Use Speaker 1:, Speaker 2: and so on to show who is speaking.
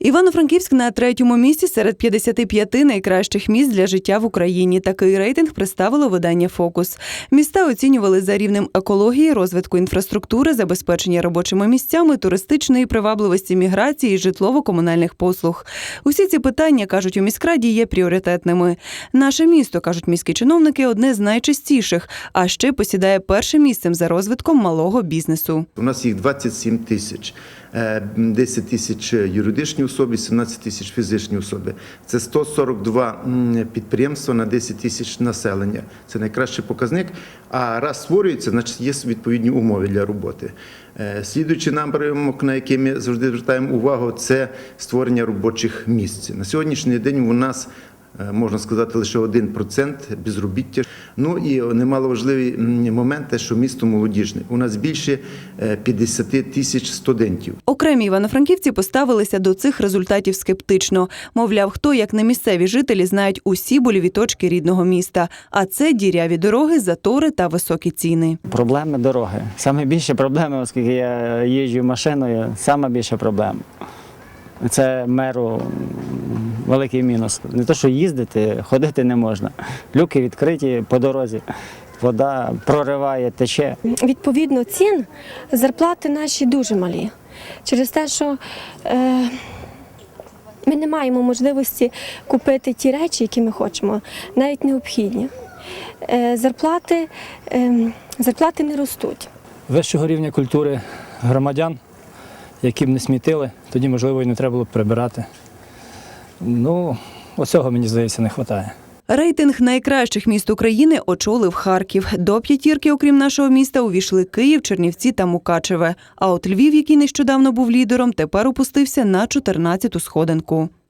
Speaker 1: Івано-Франківськ на третьому місці серед 55 найкращих міст для життя в Україні. Такий рейтинг представило видання Фокус. Міста оцінювали за рівнем екології, розвитку інфраструктури, забезпечення робочими місцями, туристичної привабливості міграції, житлово-комунальних послуг. Усі ці питання кажуть у міськраді є пріоритетними. Наше місто кажуть міські чиновники одне з найчастіших, а ще посідає першим місцем за розвитком малого бізнесу.
Speaker 2: У нас їх 27 тисяч, Е, 10 тисяч юридичні особи, 17 тисяч фізичні особи. Це 142 підприємства на 10 тисяч населення. Це найкращий показник. А раз створюється, значить є відповідні умови для роботи. Е, Слідуючий напрямок, на який ми завжди звертаємо увагу, це створення робочих місць. На сьогоднішній день у нас можна сказати, лише 1% безробіття. Ну і немаловажливий момент, те, що місто молодіжне. У нас більше е, 50 тисяч студентів.
Speaker 1: Окремі івано-франківці поставилися до цих результатів скептично. Мовляв, хто як не місцеві жителі знають усі боліві точки рідного міста. А це діряві дороги, затори та високі ціни.
Speaker 3: Проблеми дороги. Саме більше проблеми, оскільки я їжджу машиною, саме більше проблем. Це меру великий мінус. Не те, що їздити, ходити не можна. Люки відкриті по дорозі, вода прориває, тече.
Speaker 4: Відповідно цін зарплати наші дуже малі. Через те, що е, ми не маємо можливості купити ті речі, які ми хочемо, навіть необхідні. Е, зарплати, е, зарплати не ростуть.
Speaker 5: вищого рівня культури громадян, які б не смітили, тоді, можливо, і не треба було б прибирати. Ну, оцього, мені здається, не вистачає.
Speaker 1: Рейтинг найкращих міст України очолив Харків. До п'ятірки, окрім нашого міста, увійшли Київ, Чернівці та Мукачеве. А от Львів, який нещодавно був лідером, тепер опустився на 14-ту сходинку.